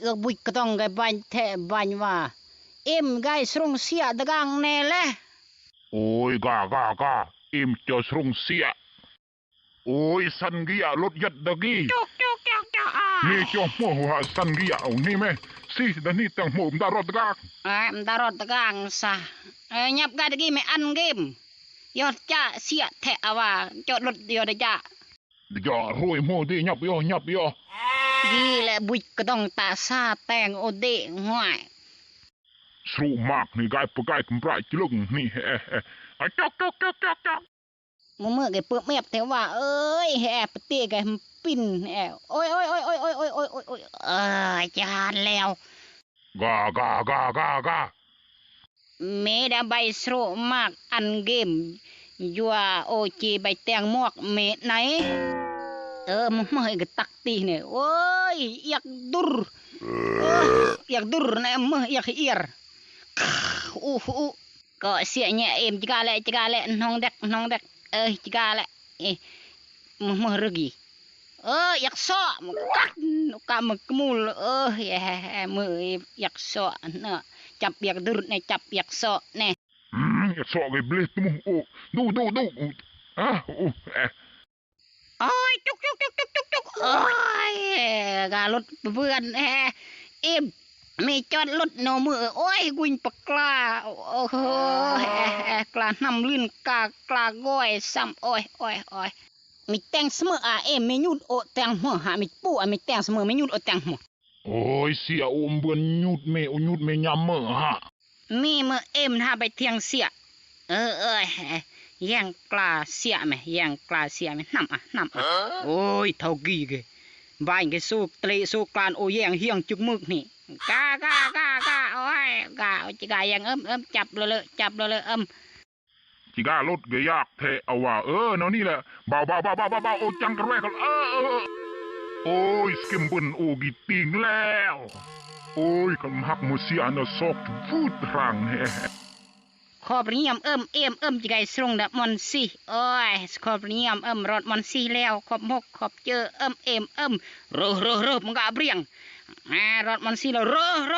tôi ở bụi cái tông cái bánh thẻ bánh mà. Em gai sung xịa đã gang nè lẽ ôi gà gà gà. Em cho sung xịa ôi săn ghi à lốt giật đã ghi. À. Nè cho mô hòa săn ghi à ông nè mẹ si đã nè tăng mô đã rốt gang. À đã rốt gang sa ờ, nhập gai đã ghi mẹ ăn game yo cha xịa thẻ à và cho lốt yo đã cha. Giờ hồi mô đi nhập yo nhập yo. À, ยโมดียับยอยับยอ ghi lại bụi cái tông ta sa tèng ô đệ ngoài สู้มากนี่กายปะกายกำไรจิลุงนี่เฮ้เฮ้อะจอกจอกจอกจอกจอกมื่อเมื่อไอ้เปื้อเมียบแต่ว่า เอ้ยแอบเตี้ยไอ้ปิ่นแอบโอ้ยโอ้ยโอ้ยโอ้ยโอ้ยโอ้ยโอ้ยโอ้ยโอ้ยเออจานแล้วกากากากากาเมดาใบสโรมากอันเกมยัวโอจีใบแตงมวกเมไหน Ờ, mời cái tắc tì này. Ôi, yak dur. Yak dur này em mời yak ir. Uh, uh. Có xịa nhẹ em chika lẹ chika lẹ nong đek nong đek. Ơ chika lẹ. Mời rigi. Ơ yak so. Cắt nó cả một cái mùl. Ơ mời yak so nữa. Chập yak dur này chập yak so này. Yak so cái blit mùng. Ô, du du du ah ô. โอ้ยการถเพื่อนแอเอ็มมีจอดรถโนมือโอ้ยกุญปกลาโอ้โหกลานำลื่นกากลาก้อยซ้ำโอ้ยโอ้ยโอ้ยมีแตงเสมออะเอ็มไม่ยุดโอแตงหัวหามีปูอ่มีแตงเสมอไม่ยุดโอแตงหัวโอ้ยเสียอมเบือนยุดเมอยุดเมยำเมอฮะมีเมื่อเอ็มถ้าไปเทียงเสียเออเอ้ยแย่งกลาเสียไหมแย่งกลาเสียไหมนำอะนำอะโอ้ยเท่ากี้เกบ้านก็สู้เตะสู้กลานโอแยงเฮียงจุกมึกนี่กากากากาโอ้ยกาจิกายังเอิมเอิมจับเลยเลยจับเลยเลยเอิมจิการถก็ยากเทเอาว่าเออเนาะนี่แหละเบาเบาเบาเบาเบาเบาโอ้จังกระแวกกันเออเออโอ้ยสกิมบุนโอกิติงแล้วโอ้ยกันหักมือเสียเนาะซอกฟูดรังแฮ ขอบเรียมเอิมเอ็มเอิมจไกาสรงดับมอนซี่โอ้ยขอบเรียมเอิมรอดมอนซี่แล้วขอบมกขอบเจอเอิมเอ็มเอิมรโรโรมึงก็เบรียงอ่ารถมอนซี่แล้วโรโร